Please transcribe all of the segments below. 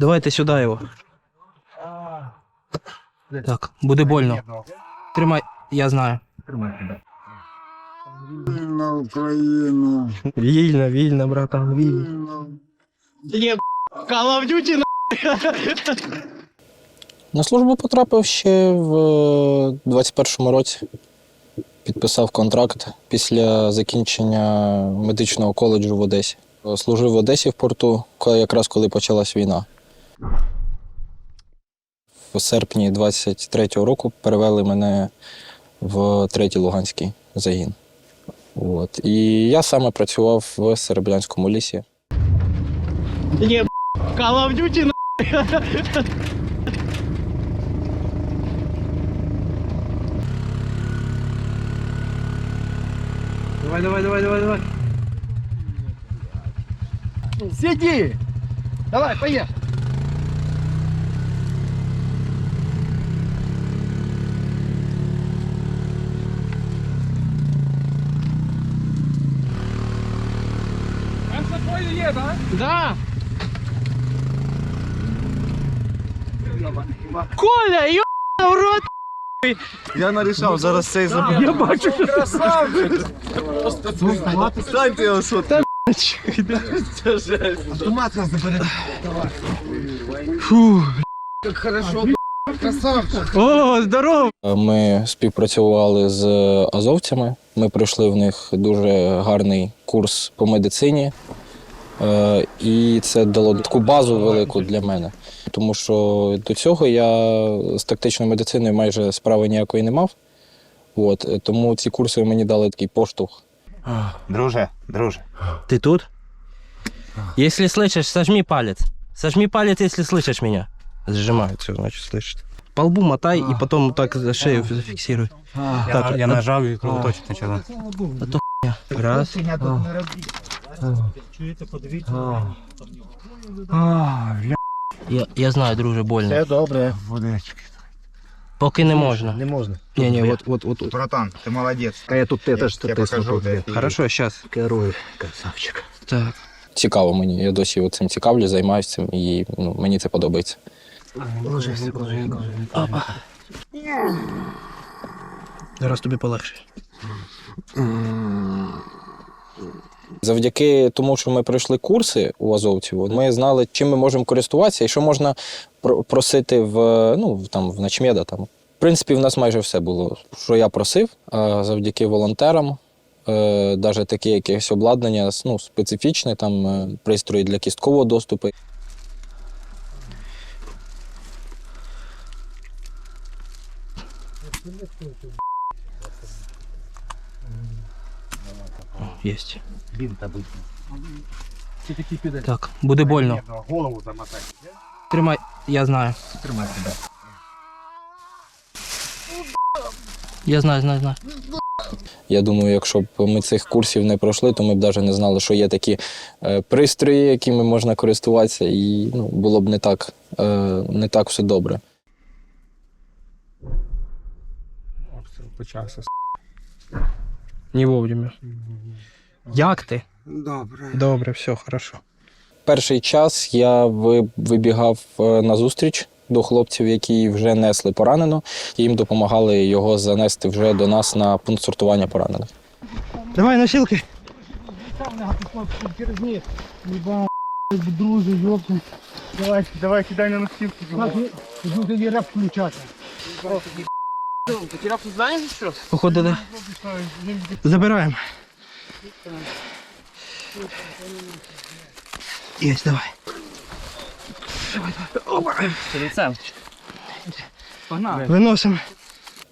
Давайте сюди його. Так, буде больно. Тримай, я знаю. На Україну. Вільно, вільно, братан, вільно. На службу потрапив ще в 21-му році. Підписав контракт після закінчення медичного коледжу в Одесі. Служив в Одесі в порту, якраз коли почалась війна. В серпні 23-го року перевели мене в третій Луганський загін. От. І я саме працював в Серебрянському лісі. Call of на... Давай, давай, давай, давай, давай. Сиди! Давай, поехали! Да! Коля, ё в рот! Я нарішав, зараз цей забув. Я бачу, що Красавчик! Станьте його що ти. Автомат нас забере. Фу. Як хорошо, красавчик. О, здорово! Ми співпрацювали з азовцями. Ми пройшли в них дуже гарний курс по медицині. Е, І це дало таку базу велику для мене. Тому що до цього я з тактичною медициною майже справи ніякої не мав. От, е, тому ці курси мені дали такий поштовх. Друже, друже. Ты тут? Если слышишь, сожми палец. Сожми палец, если слышишь меня. Сжимает, все, значит, слышит. По лбу мотай и потом вот так за шею зафиксируй. Так, я а- нажав і кровоточить почала. Раз. Я, я знаю, друже, больно. Все добре. Водички. Поки не можна. Не можна. Не, не, вот, вот, вот. вот. Братан, ти молодець. А я тут Я теж тебе тисну покажу, тут. де ти. Хорошо, сейчас. Керую, красавчик. Так. Цікаво мені. Я досі цим цікавлю, займаюся цим і ну, мені це подобається. Ложися, ложися. Зараз тобі полегше. Завдяки тому, що ми пройшли курси у азовців, ми знали, чим ми можемо користуватися і що можна просити в, ну, там, в начмеда. Там. В принципі, в нас майже все було, що я просив, завдяки волонтерам. Е, навіть таке якесь обладнання ну, специфічне, там е, пристрої для кісткового доступу. Есть. Бінта бить. Так, буде больно. Голову замотай. Тримай, я знаю. Тримай себе. Я знаю, знаю, знаю. Я думаю, якщо б ми цих курсів не пройшли, то ми б навіть не знали, що є такі е, пристрої, якими можна користуватися, і ну, було б не так, е, не так все добре. Почався. Не вовремя. Як ти? Добре. Добре, все, хорошо. Перший час я вибігав е, на зустріч до хлопців, які вже несли поранено, і їм допомагали його занести вже до нас на пункт сортування поранених. Давай носилки. Давай, давай, кидай на носилки. Походу, да. Забираємо. Есть, давай. Виносимо.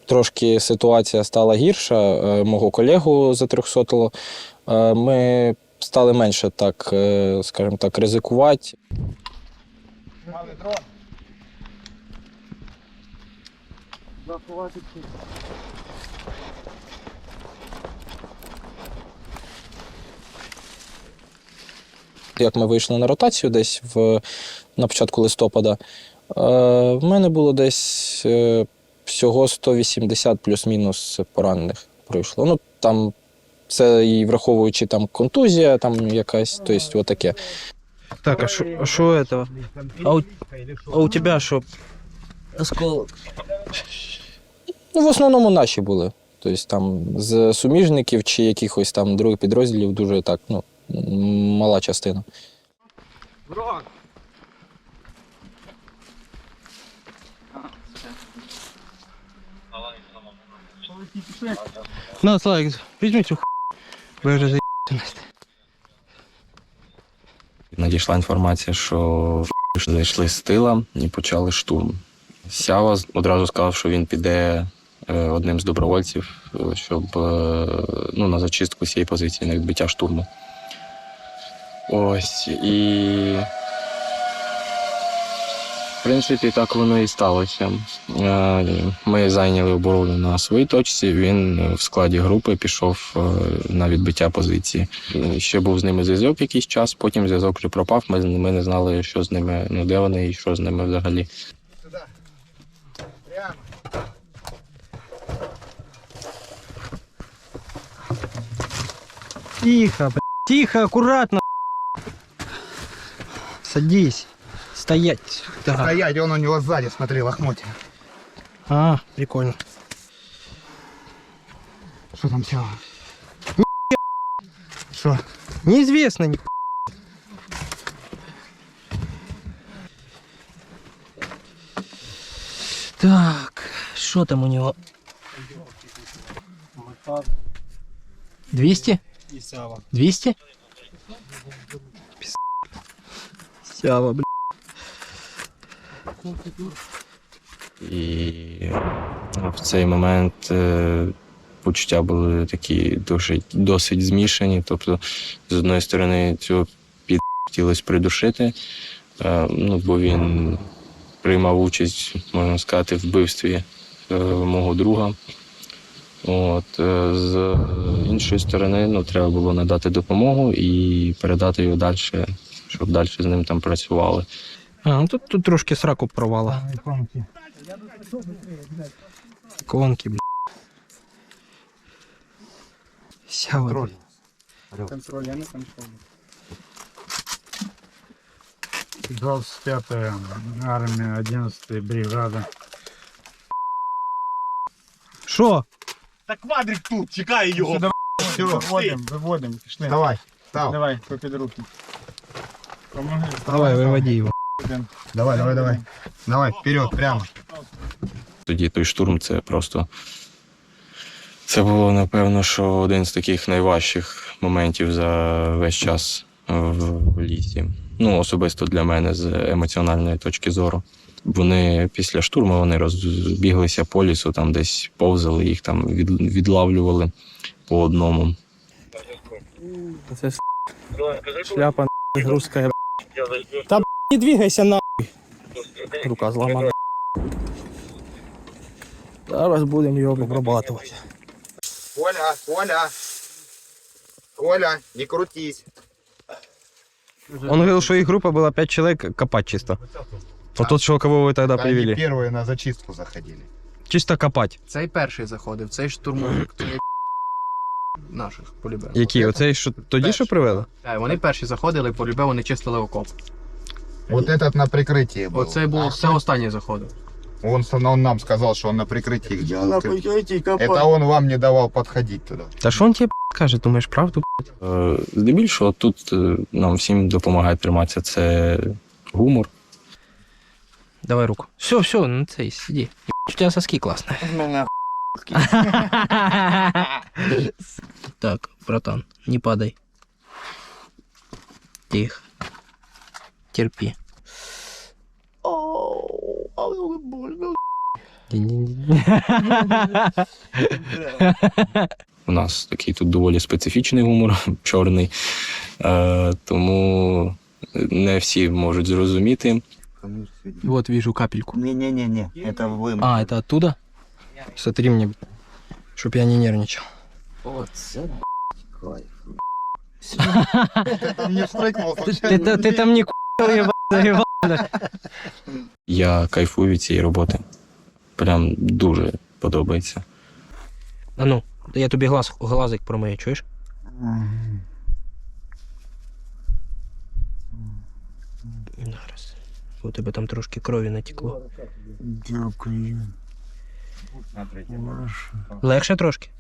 Трошки ситуація стала гірша. е, Мого колегу затрьохсотило. Е, Ми стали менше так, е, скажімо так, ризикувати. Як ми вийшли на ротацію десь в, на початку листопада, е, в мене було десь е, всього 180 плюс-мінус поранених пройшло. Ну там це і враховуючи там контузія, там якась, тобто отаке. Так, а что этого? А у, а у тебя что? Осколок. Ну, в основному наші були. Тобто там з суміжників чи якихось там других підрозділів дуже так, ну, мала частина. На, Славик, возьмите ху... Вы уже за... Надійшла інформація, що зайшли з тила і почали штурм. Сява одразу сказав, що він піде е, одним з добровольців, е, щоб е, ну, на зачистку цієї позиції на відбиття штурму. Ось і. В принципі, так воно і сталося. Е, Ми зайняли оборону на своїй точці. Він в складі групи пішов е, на відбиття позиції. Ще був з ними зв'язок якийсь час, потім зв'язок вже пропав. Ми, ми не знали, що з ними, ну де вони і що з ними взагалі. Тихо, бля. Тихо, аккуратно. Садись. Стоять. Да. Стоять, он у него сзади, смотри, лохмотья. А, прикольно. Что там все? Что? Неизвестно. ни- Так, что там у него? 200? 200? Пис- Сява, бля. І в цей момент е, почуття були такі досить, досить змішані. Тобто, з одної сторони, цього під хотілося придушити, е, ну, бо він приймав участь, можна сказати, в вбивстві е, мого друга. От, з іншої сторони, ну, треба було надати допомогу і передати його далі, щоб далі з ним там працювали. А, ну тут, тут трошки сраку провала. Конки, бля. Сява. бля. Контроль, я не контроль. 25-я армия, 11 бригада. Що? Та квадрик тут, чекай його. Все, виводим, виводим, пішли. Давай, стал. Давай, попід руки. Помоги. Давай, виводи його. Давай, давай, давай. Давай, вперед, прямо. Тоді той штурм це просто. Це було, напевно, що один з таких найважчих моментів за весь час в, лісі. Ну, особисто для мене з емоціональної точки зору. Вони після штурму вони розбіглися по лісу, там десь повзали, їх там від, відлавлювали по одному. Це шляпа русская. Та не двигайся нахуй. Рука зламана. Зараз будемо його обрабатувати. Коля, Коля. Коля, не крутись. Он говорил, что их группа была 5 человек копать чисто. Вот тот, что кого вы тогда Они привели. первые на зачистку заходили. Чисто копать. Цей перший заходив, цей штурмовик, цей наших полюбив. Які? Оцей, що тоді що привели? Так, вони перші заходили, полюбив, вони чистили окоп. Вот этот на прикрытии был. Оцей був це останній заходив. Он, с- он нам сказал, что он на прикрытии. Я на прикрытии Это он вам не давал подходить туда. Та що он тебе каже, думаєш, правду? Е, Здебільшого тут е, нам всім допомагає триматися це гумор. Давай руку. Все, все, ну цей, сиди. У тебя соски классные. Так, братан, не падай. Тихо. Терпи. У нас такий тут доволі специфічний гумор, чорний. Е, тому не всі можуть зрозуміти. Вот вижу капельку. Не-не-не, это вы. А, это оттуда? Смотри мне, чтоб я не нервничал. Там не встрыкнул Ты, ты- ты там не ку***л, ебать, заебал. Я кайфую від цієї роботи. Прям дуже подобається. А ну, я тобі глаз, глазик промию, чуєш? Зараз. У тебе там трошки крові натекло. Дякую. Легше трошки?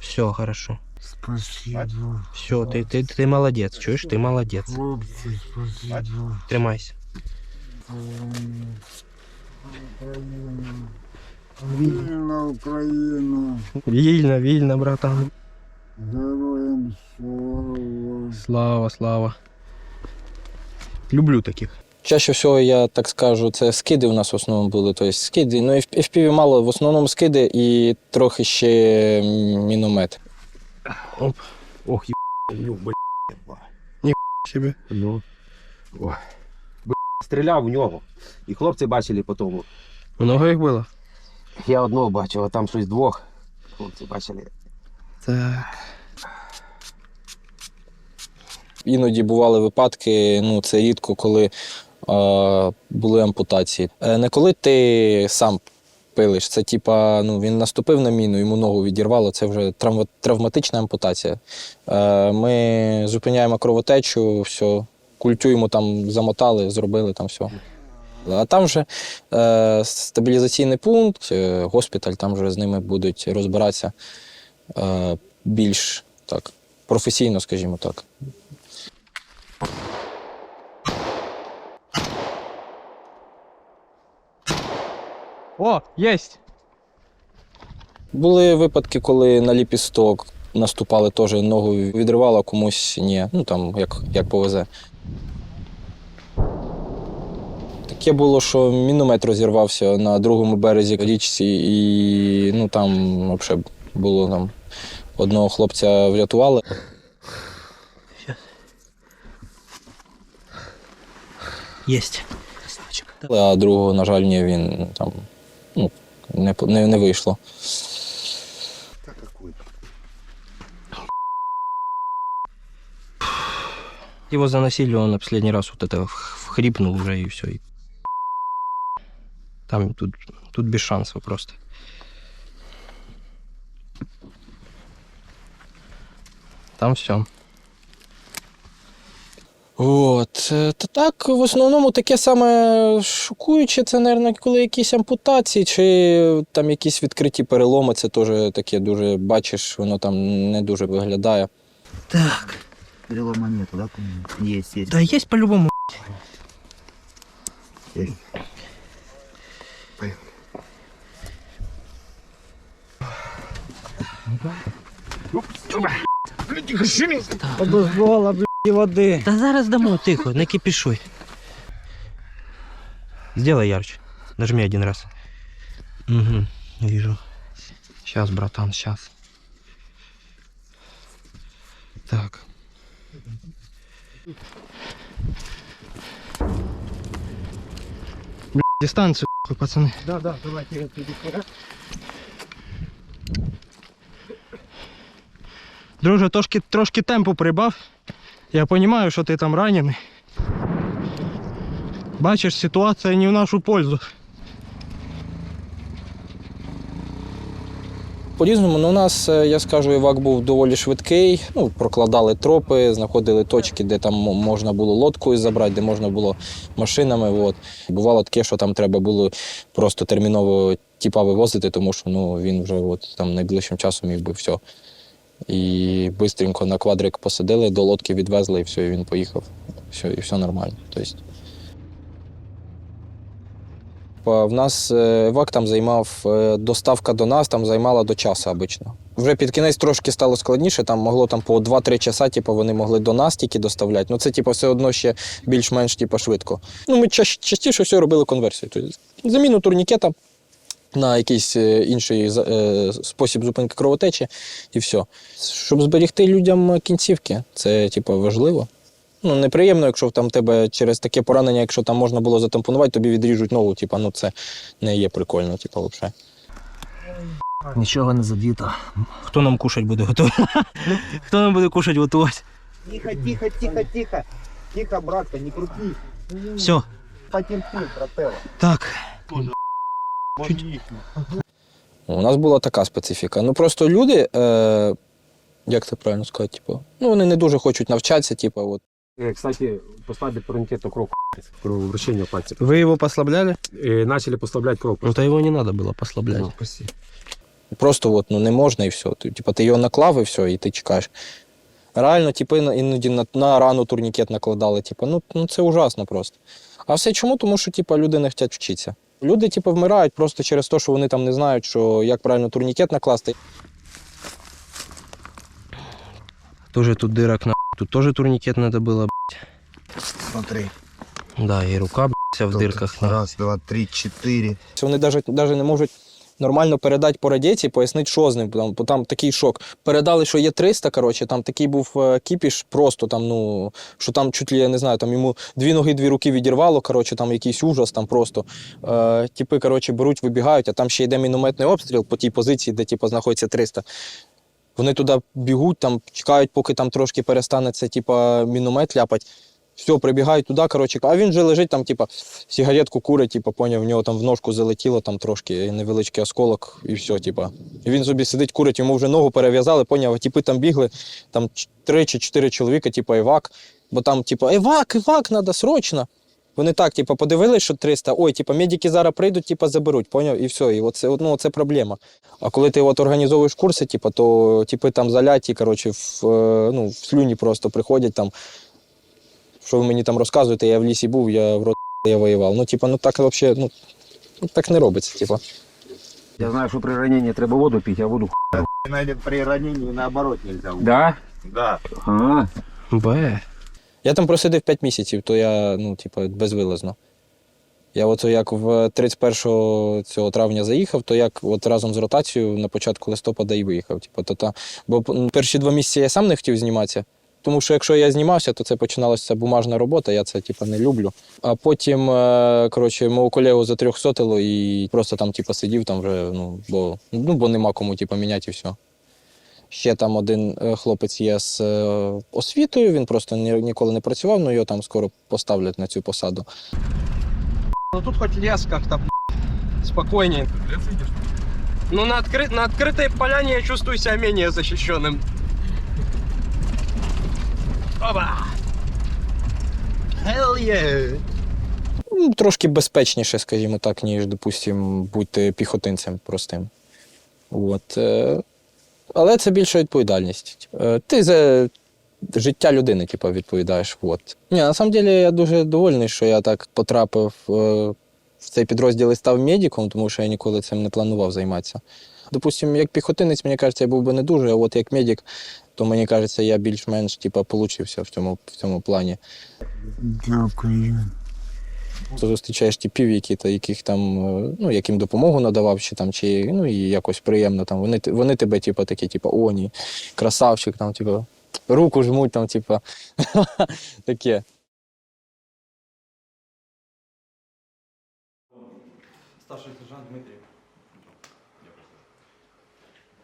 Все, хорошо. спасибо. Все, ти, ти, ти молодець, чуєш? Ти молодець. Хлопці, спасибо. Тримайся. Вільна Україна. Вільно, вільно, братан. Героям слава. Слава, слава. Люблю таких. Чаще всього, я так скажу, це скиди у нас в основному були. Тобто скиди, ну і в FPV мало, в основному скиди і трохи ще міномет. Ох, себе. Ну. Ой. Б**, Стріляв в нього. І хлопці бачили по тому. Много їх було? Я одного бачив, а там щось двох. Хлопці бачили. Так. Іноді бували випадки, ну це рідко, коли були ампутації. Е, не коли ти сам пилиш, це типа, ну він наступив на міну, йому ногу відірвало, це вже травматична ампутація. Е, ми зупиняємо кровотечу, все, культюємо там, замотали, зробили там все. А там вже е, стабілізаційний пункт, е, госпіталь, там вже з ними будуть розбиратися е, більш так, професійно, скажімо так. О, єсть! Були випадки, коли на ліпісток наступали теж ногу відривало, комусь ні. Ну там як, як повезе. Таке було, що міномет розірвався на другому березі річці, і ну там взагалі було там одного хлопця врятували. Єсть. А другого, на жаль, ні, він там ну, не, не, не вийшло. Его заносили, он последний раз вот это вхрипнул уже и все. Там тут, тут без шансов просто. Там все. От. е, Та так, в основному таке саме шокуюче, це, мабуть, коли якісь ампутації чи там якісь відкриті переломи, це теж таке дуже бачиш, воно там не дуже виглядає. Так. Перелома нету, да? Есть, есть. Да есть по-любому. Подозвола, блядь, і води. Да зараз дамо, тихо, не кипишуй. Сделай ярче. Нажми один раз. Угу, вижу. Сейчас, братан, сейчас. Так. Бля, дистанцию, нахуй, пацаны. Да, да, давайте я Друже, трошки, трошки темпу прибав. Я розумію, що ти там ранений. Бачиш, ситуація не в нашу пользу. По-різному, ну, у нас, е, я скажу, івак був доволі швидкий. Ну, прокладали тропи, знаходили точки, де там можна було лодкою забрати, де можна було машинами. От. Бувало таке, що там треба було просто терміново тіпа вивозити, тому що ну, він вже от, там найближчим часом міг би все. І швидко на квадрик посадили, до лодки відвезли, і все, і він поїхав. Все, і все нормально. Тобто, В нас е, ВАК там займав е, доставка до нас, там займала до часу обично. Вже під кінець трошки стало складніше, там могло там по 2-3 часа, типу, вони могли до нас тільки доставляти. Ну це типу, все одно ще більш-менш типу, швидко. Ну, ми ча- частіше все робили конверсію. Тобто, заміну турнікета на якийсь е, інший е, спосіб зупинки кровотечі і все. Щоб зберегти людям кінцівки, це типу, важливо. Ну, неприємно, якщо там тебе через таке поранення, якщо там можна було затампонувати, тобі відріжуть ногу, типу, ну це не є прикольно, типу, взагалі. Нічого не задіто. Хто нам кушать буде готувати? Хто нам буде кушать готувати? Тихо, тихо, тихо, тихо. Тихо, братка, не крути. Все, Потерпи, брателло. так. У нас була така специфіка. Ну просто люди, е, як це правильно сказати, типу, ну вони не дуже хочуть навчатися, типу, от. Э, Кстати, поставили турникет на кров, кровообращение пальцев. Вы его послабляли? И начали послаблять кров. Ну, то его не надо было послаблять. Ну, спасибо. Просто от, ну, не можна і все. Ти, типа, ти його наклав і все, і ти чекаєш. Реально, типи, на- іноді на, на рану турнікет накладали. Типу, ну, ну це ужасно просто. А все чому? Тому що типу, люди не хочуть вчитися. Люди, типу, вмирають просто через те, що вони там не знають, що як правильно турнікет накласти. Тоже тут дырок на. Тут тоже турникет надо было. Смотри. Да, и рука б***ь, вся в Тут дырках. на. Раз, два, три, четыре. Вони навіть, навіть не можуть нормально передати по радіації, пояснити, що з ним. Там, бо там такий шок. Передали, що є 300, коротше, там такий був е, кіпіш, просто там, ну, що там чуть ли, я не знаю, там йому дві ноги, дві руки відірвало, коротше, там якийсь ужас, там просто. Е, типи, коротше, беруть, вибігають, а там ще йде мінометний обстріл по тій позиції, де типу, знаходиться 300. Вони туди бігуть, там чекають, поки там трошки перестане це, типа, міномет ляпать. Все, прибігають туди, коротше, а він вже лежить там, типа, сигаретку курить, типу, поняв, в нього там в ножку залетіло там трошки невеличкий осколок, і все, типа. І він собі сидить, курить, йому вже ногу перев'язали, поняв, а типи там бігли, там три чи чотири чоловіка, типу, евак, бо там, типу, евак, евак, треба срочно. Вони так, типу, подивились, що 300, ой, типу, медики зараз прийдуть, типу, заберуть, поняв, і все, і оце, ну, це проблема. А коли ти от організовуєш курси, типу, то типи там заляті, коротше, в, е, ну, в слюні просто приходять там. Що ви мені там розказуєте, я в лісі був, я в рот я воював. Ну, типа, ну так взагалі, ну, ну, так не робиться, типа. Я знаю, що при раненні треба воду пити, а воду Найдет при ранении наоборот нельзя. Да? Да. А, Б. Я там просидив 5 місяців, то я, ну, типа, безвилазно. Я от як в 31 цього травня заїхав, то як от разом з ротацією на початку листопада і виїхав. Типу, то та, бо перші два місяці я сам не хотів зніматися. Тому що якщо я знімався, то це починалася бумажна робота, я це типу, не люблю. А потім, е, коротше, мого колегу за трьохсотило і просто там, типу, сидів там вже, ну, бо, ну, бо нема кому типу, міняти і все. Ще там один е, хлопець є з е, освітою, він просто ні, ніколи не працював, але його там скоро поставлять на цю посаду. Ну тут хоть лес как-то спокойнее. Ну на, откры- на открытой поляне я чувствую себя менее защищенным. Оба! Hell yeah! Ну, Трошки безпечніше, скажімо так, ніж, допустим, бути піхотинцем простим. От. е, Але це більша відповідальність. Е, Ти за життя людини, типу, відповідаєш. От. Ні, на самом деле я дуже довольний, що я так потрапив е, в цей підрозділ і став медиком, тому що я ніколи цим не планував займатися. Допустим, як піхотинець, мені кажеться, я був би не дуже, а от як медик, то мені кажеться, я більш-менш типу, получився в цьому, в цьому плані. Дякую. Ти зустрічаєш типів, які, та, яких там, е, ну, яким допомогу надавав, чи там, чи ну, і якось приємно там. Вони, вони тебе, типу, такі, типу, о, ні, красавчик, там, типу, руку жмуть, там, типу, таке. Старший